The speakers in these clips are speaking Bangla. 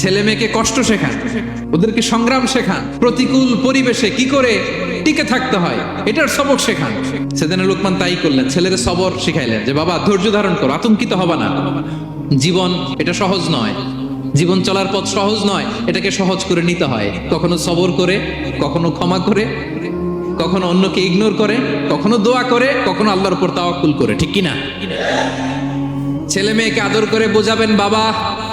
ছেলে মেয়েকে কষ্ট শেখান, ওদেরকে সংগ্রাম শেখান, প্রতিকূল পরিবেশে কি করে টিকে থাকতে হয়, এটার সবক শেখান। সেদিন লোকমান তাই করলেন, ছেলেদের সবর শিখাইলেন যে, বাবা, ধৈর্য ধারণ করো, আতঙ্কিত হবা না। জীবন, এটা সহজ নয়। জীবন চলার পথ সহজ নয়, এটাকে সহজ করে নিতে হয়। কখনো সবর করে, কখনো ক্ষমা করে, কখনো অন্যকে ইগনোর করে, কখনো দোয়া করে, কখনো আল্লাহর উপর তাওয়াক্কুল করে। ঠিক কিনা? ছেলে মেয়েকে আদর করে বোঝাবেন, বাবা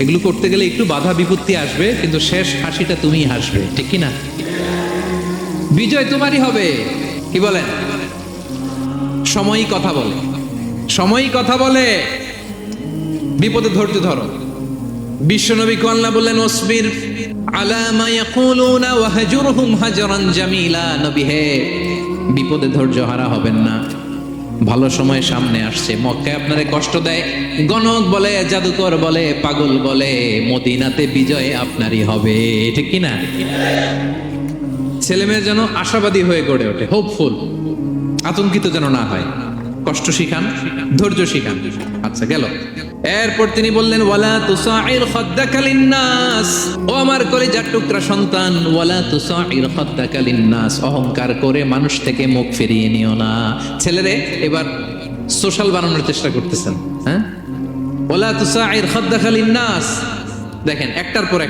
এগুলো করতে গেলে একটু বাধা বিপত্তি আসবে, কিন্তু শেষ হাসিটা তুমিই হাসবে, ঠিক কি না বিজয় তোমারই হবে। কি বলেন? সময়ই কথা বলে। সময়ই কথা বলে। বিপদে ধৈর্য ধরো। বিশ্বনবী কল্লা বললেন, ওসবির আলা মা ইয়াকুলুনা ওয়াহজুরহুম হাজরান জামিলা। নবী হে, বিপদে ধৈর্য হারা হবেন না। ভালো সময় সামনে আসছে। মক্কায় আপনারে কষ্ট দেয়? গণক বলে, জাদুকর বলে, পাগল বলে, মদিনাতে বিজয় আপনারই হবে। ঠিক কিনা ছেলে মেয়ে যেন আশাবাদী হয়ে গড়ে ওঠে হোপফুল আতঙ্কিত যেন না হয়। কষ্ট শিখান, ধৈর্য শিখান। আচ্ছা গেল। এরপর তিনি বললেন, ওয়ালা তুসাইর খাদ্দাকা লিন্নাস। ও আমার কলিজার টুকরা সন্তান, ওয়ালা তুসাইর খাদ্দাকা লিন্নাস। অহংকার করে মানুষ থেকে মুখ ফিরিয়ে নিও না। ছেলেরে, এবার সোশ্যাল বানানোর চেষ্টা করতেছেন হ্যাঁ? ওয়ালা তুসাইর খাদ্দাকা লিন্নাস। দেখেন, একটার পর একটা।